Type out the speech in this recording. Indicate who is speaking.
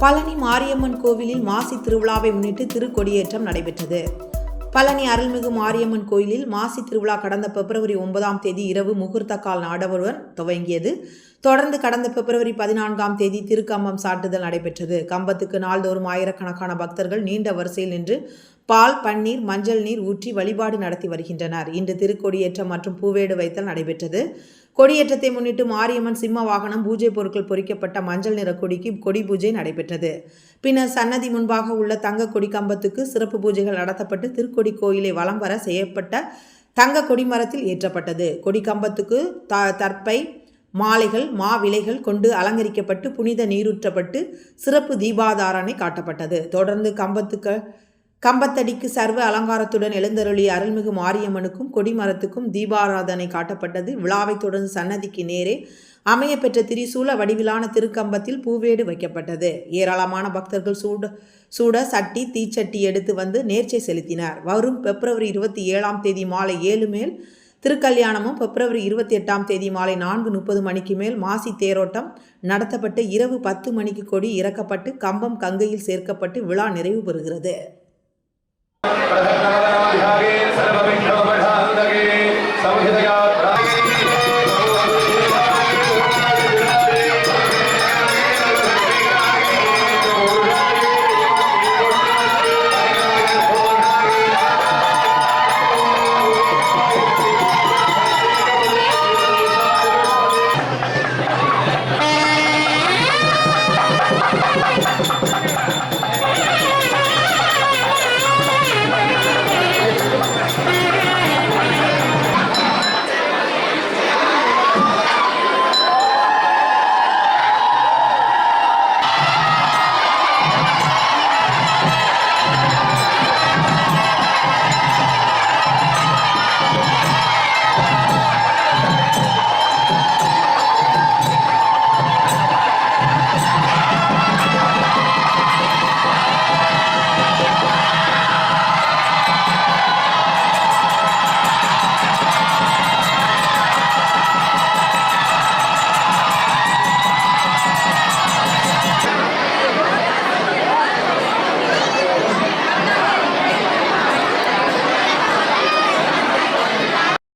Speaker 1: பழனி மாரியம்மன் கோவிலில் மாசி திருவிழாவை முன்னிட்டு திருக்கொடியேற்றம் நடைபெற்றது. பழனி அருள்மிகு மாரியம்மன் கோயிலில் மாசி திருவிழா கடந்த பிப்ரவரி ஒன்பதாம் தேதி இரவு முகூர்த்த கால் நாடவருடன் துவங்கியது. தொடர்ந்து கடந்த பிப்ரவரி பதினான்காம் தேதி திருக்கம்பம் சாட்டுதல் நடைபெற்றது. கம்பத்துக்கு நாள்தோறும் ஆயிரக்கணக்கான பக்தர்கள் நீண்ட வரிசையில் நின்று பால் பன்னீர் மஞ்சள் நீர் ஊற்றி வழிபாடு நடத்தி வருகின்றனர். இன்று திருக்கொடியேற்றம் மற்றும் பூவேடு வைத்தல் நடைபெற்றது. கொடியேற்றத்தை முன்னிட்டு மாரியம்மன் சிம்ம வாகனம் பூஜை பொருட்கள் பொறிக்கப்பட்ட மஞ்சள் நிற கொடிக்கு கொடி பூஜை நடைபெற்றது. பின்னர் சன்னதி முன்பாக உள்ள தங்க கொடி கம்பத்துக்கு சிறப்பு பூஜைகள் நடத்தப்பட்டு திருக்கொடி கோயிலை வலம் வர செய்யப்பட்ட தங்க கொடிமரத்தில் ஏற்றப்பட்டது. கொடி கம்பத்துக்கு த தற்பை மாலைகள் மாவிலைகள் கொண்டு அலங்கரிக்கப்பட்டு புனித நீரூற்றப்பட்டு சிறப்பு தீபாதாரணை காட்டப்பட்டது. தொடர்ந்து கம்பத்துக்கு கம்பத்தடிக்கு சர்வ அலங்காரத்துடன் எழுந்தருளிய அருள்மிகு மாரியம்மனுக்கும் கொடிமரத்துக்கும் தீபாராதனை காட்டப்பட்டது. விழாவைத் தொடர்ந்து சன்னதிக்கு நேரே அமையப்பெற்ற திரிசூல வடிவிலான திருக்கம்பத்தில் பூவேடு வைக்கப்பட்டது. ஏராளமான பக்தர்கள் சூட சூட சட்டி தீச்சட்டி எடுத்து வந்து நேர்ச்சை செலுத்தினர். வரும் பிப்ரவரி இருபத்தி ஏழாம் தேதி மாலை ஏழு மேல் திருக்கல்யாணமும் பிப்ரவரி இருபத்தி எட்டாம் தேதி மாலை நான்கு முப்பது மணிக்கு மேல் மாசி தேரோட்டம் நடத்தப்பட்டு இரவு பத்து மணிக்கு கொடி இறக்கப்பட்டு கம்பம் கங்கையில் சேர்க்கப்பட்டு விழா நிறைவு பெறுகிறது.
Speaker 2: ప్రధాన విభాగే సర్వ